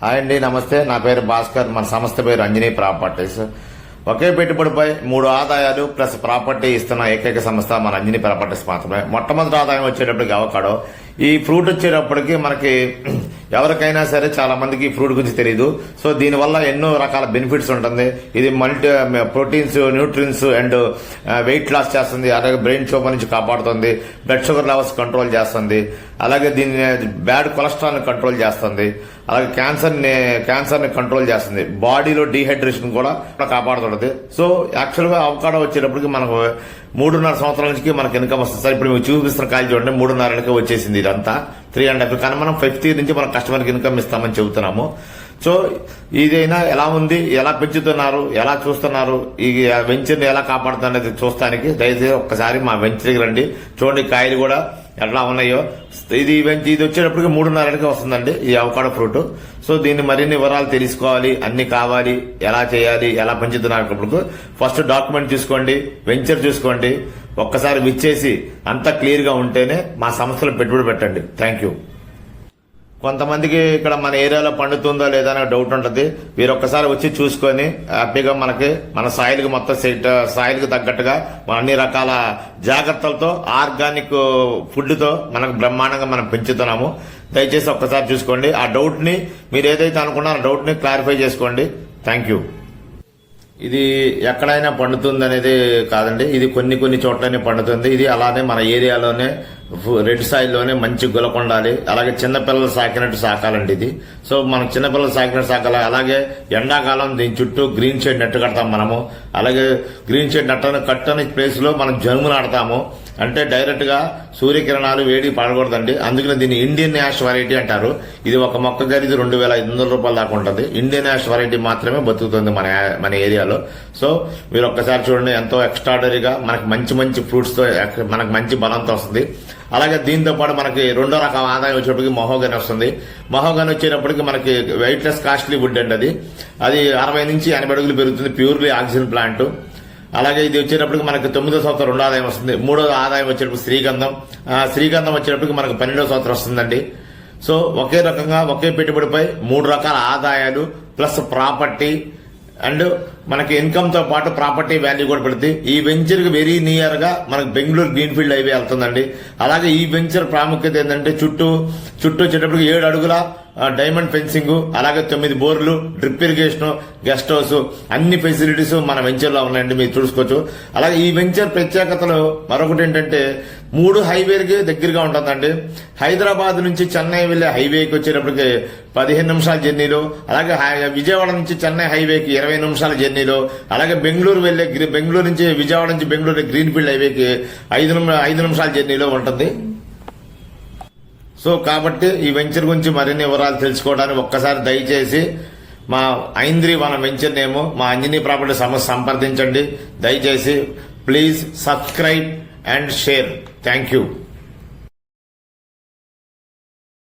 Hi అండి నమస్తే. నా పేరు భాస్కర్. మన సంస్థ పేరు అంజనీ ప్రాపర్టీస్. ఒకే పెట్టుబడిపై మూడు ఆదాయాలు ప్లస్ ప్రాపర్టీ ఇస్తున్న ఏకైక సంస్థ మన అంజనీ ప్రాపర్టీస్ మాత్రమే. మొట్టమొదటి ఆదాయం వచ్చేటప్పటికి అవకాడో. ఈ ఫ్రూట్ వచ్చేటప్పటికి మనకి ఎవరికైనా సరే చాలా మందికి ఫ్రూట్ గురించి తెలియదు సో దీనివల్ల ఎన్నో రకాల బెనిఫిట్స్ ఉంటుంది. ఇది multi proteins nutrients and weight loss చేస్తుంది. అలాగే బ్రెయిన్ షోపర్ నుంచి కాపాడుతుంది. బ్లడ్ షుగర్ లెవెల్స్ కంట్రోల్ చేస్తుంది. అలాగే దీని బ్యాడ్ కొలెస్ట్రాల్ని కంట్రోల్ చేస్తుంది. అలాగే క్యాన్సర్ని క్యాన్సర్ని కంట్రోల్ చేస్తుంది. బాడీలో డీహైడ్రేషన్ కూడా కాపాడుతుంది సో యాక్చువల్గా అవకాడో వచ్చేటప్పటికి మనకు మూడున్నర సంవత్సరాల నుంచి మనకి ఇన్కమ్ వస్తుంది. సార్ ఇప్పుడు మీకు చూపిస్తున్న కాయలు చూడండి మూడున్నరకి వచ్చేసింది ఇదంతా. త్రీ అండ్ హాఫ్ కానీ మనం ఫిఫ్త్ నుంచి మన కస్టమర్కి ఇన్కమ్ ఇస్తామని చెబుతున్నాము. సో ఇదైనా ఎలా ఉంది? ఎలా పెంచుతున్నారు? ఎలా చూస్తున్నారు? ఈ వెంచర్ని ఎలా కాపాడుతున్నది చూస్తానికి దయచేసి ఒక్కసారి మా వెంచర్కి రండి. చూడండి కాయలు కూడా ఎట్లా ఉన్నాయో. ఇది వెంచ- ఇది వచ్చేటప్పటికి మూడున్నరకి వస్తుందండి ఈ అవకాడో ఫ్రూట్. సో దీన్ని మరిన్ని వివరాలు తెలుసుకోవాలి అన్ని కావాలి ఎలా చేయాలి ఎలా పెంచుతున్నప్పుడు ఫస్ట్ డాక్యుమెంట్ చూసుకోండి వెంచర్ చూసుకోండి ఒక్కసారి విచ్చేసి అంతా క్లియర్గా ఉంటేనే మా సంస్థలో పెట్టుబడి పెట్టండి. Thank you. కొంతమందికి ఇక్కడ మన ఏరియాలో పండుతుందో లేదా అనే డౌట్ ఉంటుంది. మీరు ఒక్కసారి వచ్చి చూసుకొని హ్యాపీగా మనకి మన సాయిల్కి మొత్తం సెట్ సాయిల్కి తగ్గట్టుగా మన అన్ని రకాల జాగ్రత్తలతో ఆర్గానిక్ ఫుడ్తో మనకు బ్రహ్మాండంగా మనం పెంచుతున్నాము. దయచేసి ఒక్కసారి చూసుకోండి. ఆ డౌట్ని మీరు ఏదైతే అనుకున్నారో ఆ క్లారిఫై చేసుకోండి. థ్యాంక్ యూ ఇది ఎక్కడైనా పండుతుంది అనేది కాదండి. ఇది కొన్ని కొన్ని చోట్లనే పండుతుంది. ఇది అలానే మన ఏరియాలోనే రెడ్ సాయిల్లోనే మంచి గులకొండాలి అలాగే చిన్నపిల్లలు సాకినట్టు సాకాలండి ఇది. సో మనం చిన్నపిల్లలు సాకినట్టు సాకాలి అలాగే ఎండాకాలం దీని చుట్టూ గ్రీన్ షేడ్ నెట్ కడతాం మనము. అలాగే గ్రీన్ షేడ్ నెట్ కట్టని ప్లేస్లో మనం జనుము నాడతాము అంటే డైరెక్ట్గా సూర్యకిరణాలు వేడి పడకూడదండి. అందుకనే దీన్ని ఇండియన్ యాష్ వెరైటీ అంటారు. ఇది ఒక మొక్క ఖరీదు రెండు వేల ఐదు వందల రూపాయల దాకా ఉంటుంది. ఇండియన్ యాష్ వెరైటీ మాత్రమే బతుకుతుంది మన మన ఏరియాలో. సో మీరు ఒక్కసారి చూడండి ఎంతో ఎక్స్ట్రాడరీగా మనకి మంచి మంచి ఫ్రూట్స్తో మనకు మంచి బలంతో వస్తుంది. అలాగే దీంతో పాటు మనకి రెండో రకం ఆదాయం వచ్చేటప్పటికి మహోగని వస్తుంది. మహోగని వచ్చేటప్పటికి మనకి వెయిట్లెస్ కాస్ట్లీ వుడ్ అండి అది. అది అరవై నుంచి ఎనభై అడుగులు పెరుగుతుంది ప్యూర్లీ ఆక్సిజన్ ప్లాంట్ అలాగే ఇది వచ్చేటప్పటికి మనకు తొమ్మిదో సంవత్సరం రెండో ఆదాయం వస్తుంది. మూడో ఆదాయం వచ్చేటప్పుడు శ్రీగంధం. శ్రీగంధం వచ్చేటప్పటికి మనకు పన్నెండో సంవత్సరం వస్తుందండి. సో ఒకే రకంగా ఒకే పెట్టుబడిపై మూడు రకాల ఆదాయాలు ప్లస్ ప్రాపర్టీ అండ్ మనకి ఇన్కమ్తో పాటు ప్రాపర్టీ వాల్యూ కూడా పడుతుంది. ఈ వెంచర్కి వెరీ నియర్గా మనకి బెంగళూరు గ్రీన్ఫీల్డ్ హైవే వెళ్తుందండి. అలాగే ఈ వెంచర్ ప్రాముఖ్యత ఏంటంటే చుట్టూ చుట్టూ వచ్చేటప్పటికి ఏడు అడుగుల డైమండ్ ఫెన్సింగ్ అలాగే తొమ్మిది బోర్లు డ్రిప్ ఇరిగేషన్ గెస్ట్ హౌస్ అన్ని ఫెసిలిటీస్ మన వెంచర్లో ఉన్నాయండి మీరు చూసుకోవచ్చు. అలాగే ఈ వెంచర్ ప్రత్యేకతలు మరొకటి ఏంటంటే మూడు హైవేకి దగ్గరగా ఉంటుందండి. హైదరాబాద్ నుంచి చెన్నై వెళ్ళే హైవేకి వచ్చేటప్పటికి పదిహేను నిమిషాల జర్నీలో అలాగే విజయవాడ నుంచి చెన్నై హైవేకి ఇరవై నిమిషాల చెన్నైలో అలాగే బెంగళూరు వెళ్ళే బెంగళూరు నుంచి విజయవాడ నుంచి బెంగళూరు గ్రీన్ఫీల్డ్ హైవేకి ఐదు ఐదు నిమిషాల జర్నీలో ఉంటుంది. సో కాబట్టి ఈ వెంచర్ గురించి మరిన్ని వివరాలు తెలుసుకోవడానికి ఒక్కసారి దయచేసి మా ఐంద్రి మన వెంచర్ నేము మా అంజనీ ప్రాపర్టీ సమస్య సంప్రదించండి. దయచేసి please subscribe and share. Thank you.